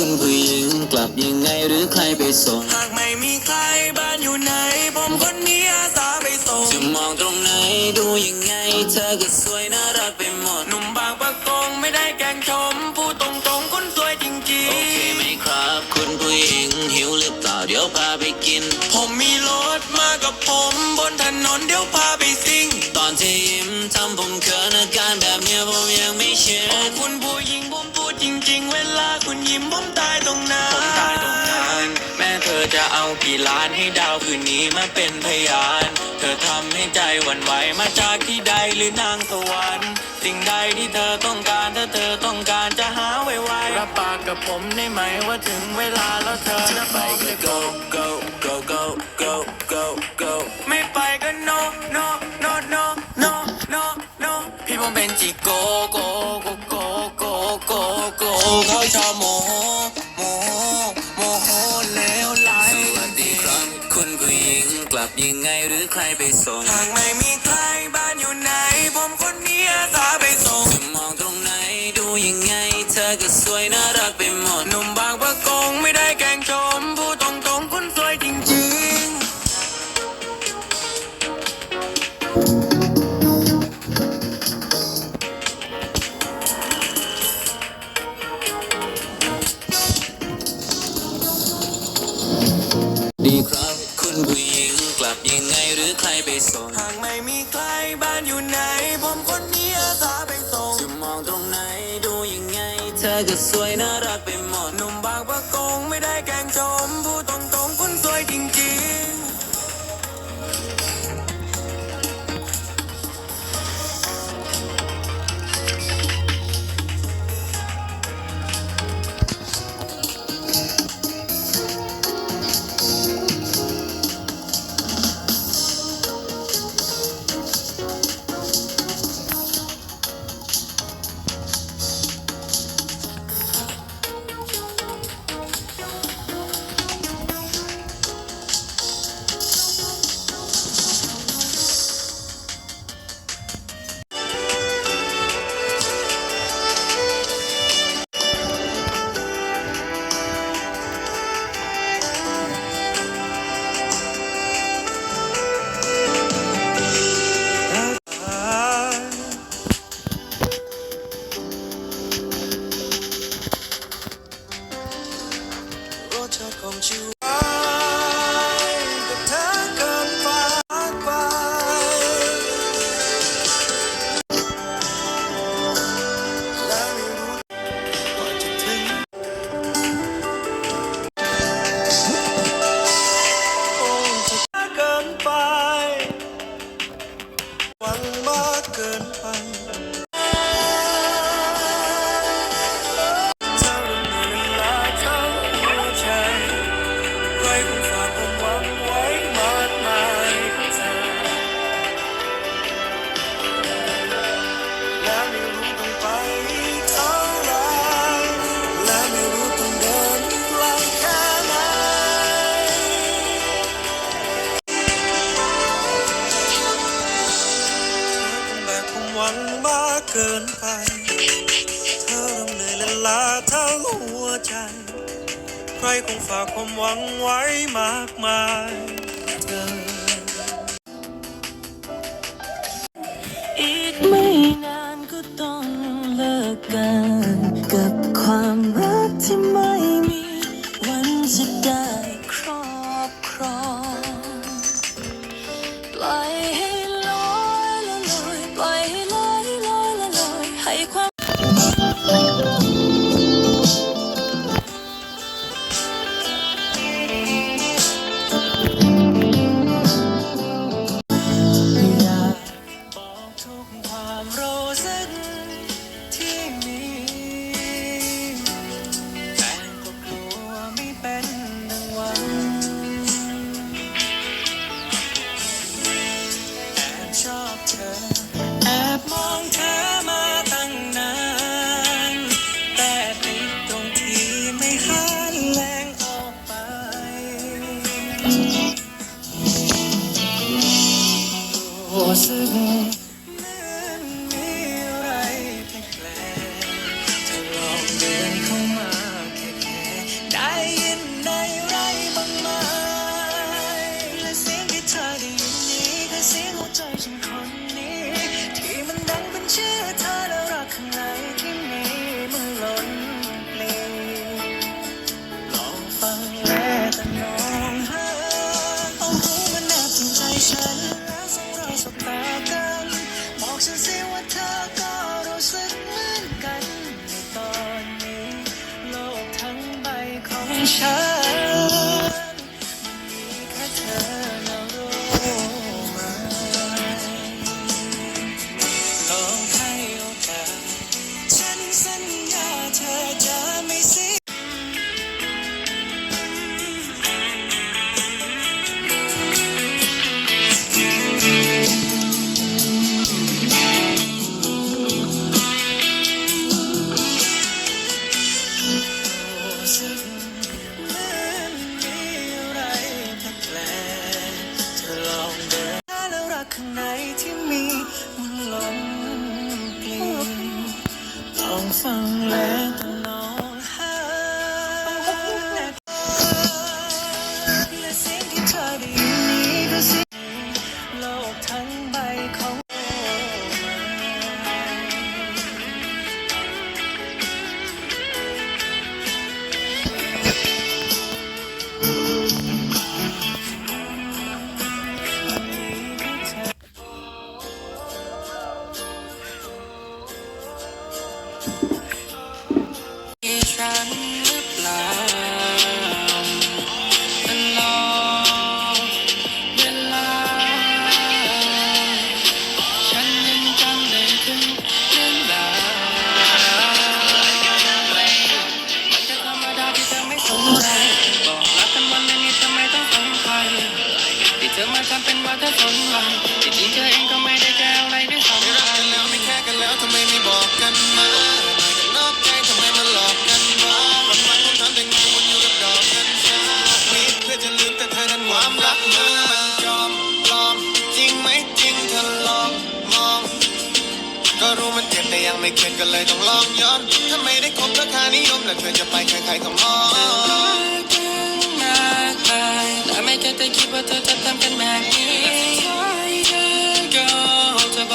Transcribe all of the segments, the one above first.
คุณผู้หญิงกลับยังไงหรือใครไปส่ง หากไม่มีใครบ้านอยู่ไหน ผมคนนี้อาสาไปส่ง จะมองตรงไหนดูยังไง เธอก็สวยน่ารักไปหมด หนุ่มบางประกงไม่ได้แกล้งชมพูดตรงๆคนสวยจริงโอเคไหมครับ คุณผู้หญิงหิวหรือเปล่าเดี๋ยวพาไปกินๆผมมีรถมากับผม บนถนนเดี๋ยวพาไปซิ่ง ตอนที่ยิ้มทำผม จะเอากี่ล้านให้ดาวคืนนี้มาเป็นพยาน เธอทำให้ใจหวั่นไหวมาจากที่ใดหรือนางสวรรค์สิ่งใดที่เธอต้องการถ้าเธอต้องการจะหาไวๆรับปากกับผมได้ไหมว่าถึงเวลาแล้วเธอจะไปก็ go go go go go go go ไม่ไปก็ no no no no no no no พี่ผมเป็นจิโกโกโกโกโกโกโกเขาชอบโมโห ยังไงหรือใครไปส่งหากไม่มีใครบ้านอยู่ไหน ผมคนนี้ ใครไปส่งหากไม่มีใครบ้านอยู่ไหน ผมคนนี้อาสาไปส่งจะมองตรงไหนดูยังไง เธอก็สวยน่ารักไปหมด เกินไป เธอเริ่มเหนื่อยและล้าทั้งหัวใจ ใครคงฝากความหวังไว้มากมายเธออีกไม่นานก็ต้องเลิกกัน กับความรักที่ไม่ ลอ Shine. Bye. ทำเป็นว่าจริงเธอเองก็ไม่ได้แคร์อะไรด้วยซ้ำไม่รักกันแล้วไม่แค่กันแล้วทำไมไม่บอกกันมาหลังจากนอกใจทำไมมาหลอกกันวะวันวันผมทำแต่งานวนอยู่กับดอกกัญชาวีดเพื่อจะลืมแต่เธอนั้นความรักมันมันจอมปลอมจริงไหมจริงเธอลองมองก็รู้มันเจ็บแต่ยังไม่เข็ดก็เลยต้องลองย้อนถ้าไม่ได้คบราคานิยมแล้วเธอจะไปใครๆก็มองมากมาแต่ไม่เคยได้คิดว่าเธอจะทำกันแบบ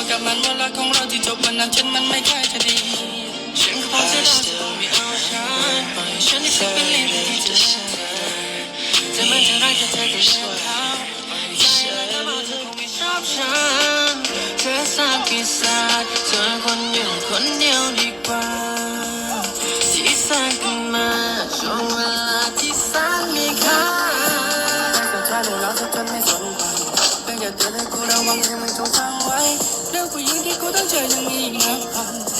อกกับมันว่ารักของเราที่จบวันนั้นฉันมันไม่ค่อยจะดีฉันก็พอจะรอจะต้องมีเอาฉันปล่อยฉันที่เธอเป็นเรื่องที่จะเธอมันจะรักแต่เธอก็ชอบเขาใจมันจะบอกเธอคงไม่ชอบฉันเธอสร้างปีศาจเธอคนเดียวคนเดียวดีกว่าที่สร้างขึ้นมาช่วงเวลาที่แสนมีค่าแต่ถ้าเรื่องเราจะจนไม่สนใจเพียงแต่เตือนให้กูระวังให้มึงจงฟัง ไว้เรื่องผู้หญิงที่กู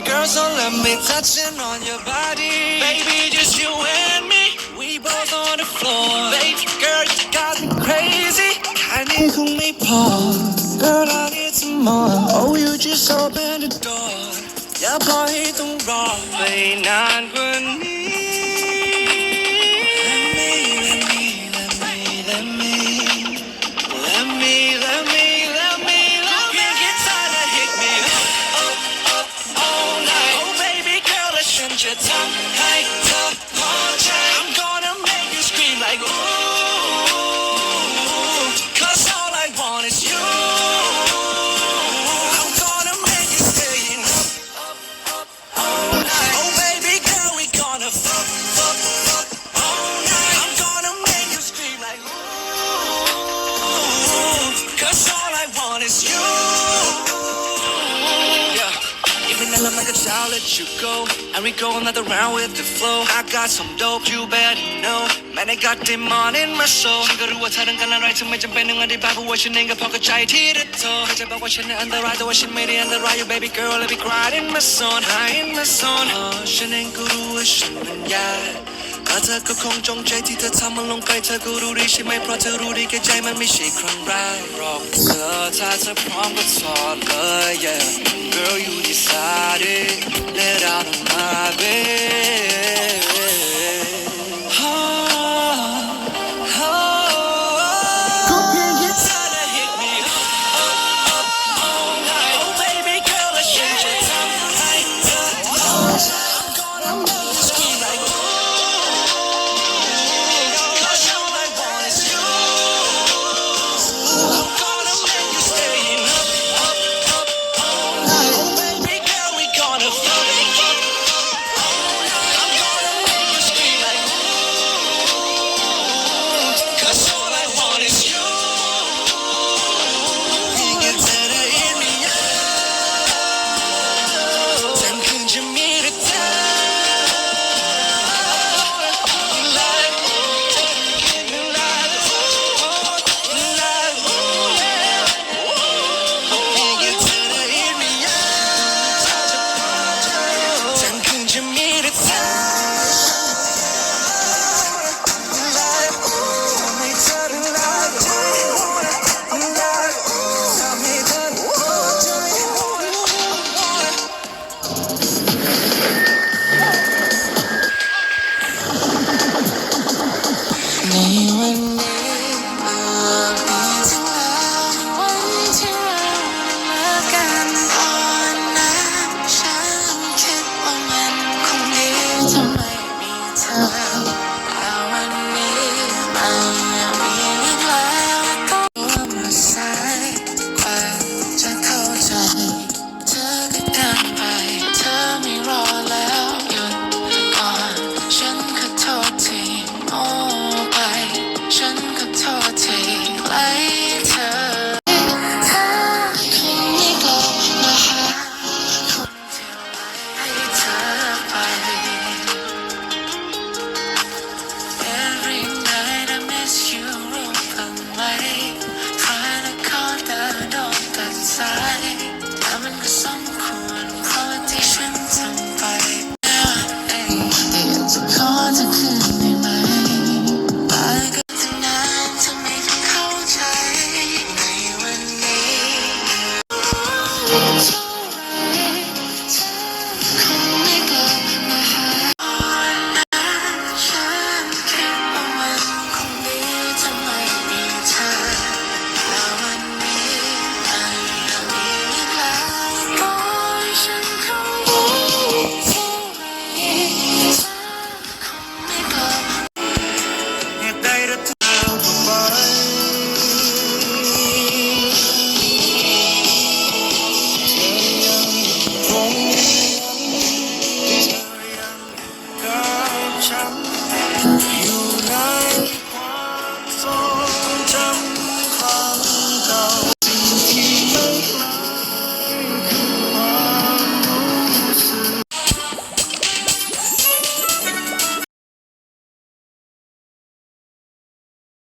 Baby girl, so let me touching on your body. Baby, just you and me. We both on the floor. Baby girl, you got me crazy. I need who me pause. Girl, I need some more. Oh, you just opened the door. Yeah, boy, the wrong way, not with me. I'm gonna make you scream like all I want is you. I'm gonna make you stay up, all night. Oh baby girl, we gonna fuck, fuck, fuck all night. I'm gonna make you scream like cause all I want is you. Yeah. Even though I'm like a child, let you go. And we go another round with the flow. I got some dope, you better know. Man, I got demon in my soul. ฉันก็รู้ว่าเธอต้องการอะไรเธอไม่จำเป็นต้องอธิบายเพราะว่าฉันเองก็พอเข้าใจที่เธอโทรเข้าใจบอกว่าฉันนั้นอันตรายแต่ว่าฉันไม่ได้อันตราย you baby girl let me cry in my zone high in my zone อ๋อฉันเองก็รู้ ว่าฉันมันยากแต่เธอก็คงจงใจที่เธอทำมันลงไปเธอก็รู้ดีใช่ไหมเพราะเธอรู้ดีแก่ใจมันไม่ใช่ครั้งแรกหรอกเธอถ้าเธอพร้อมก็ถอดเลย yeah girl you decided let out of my bed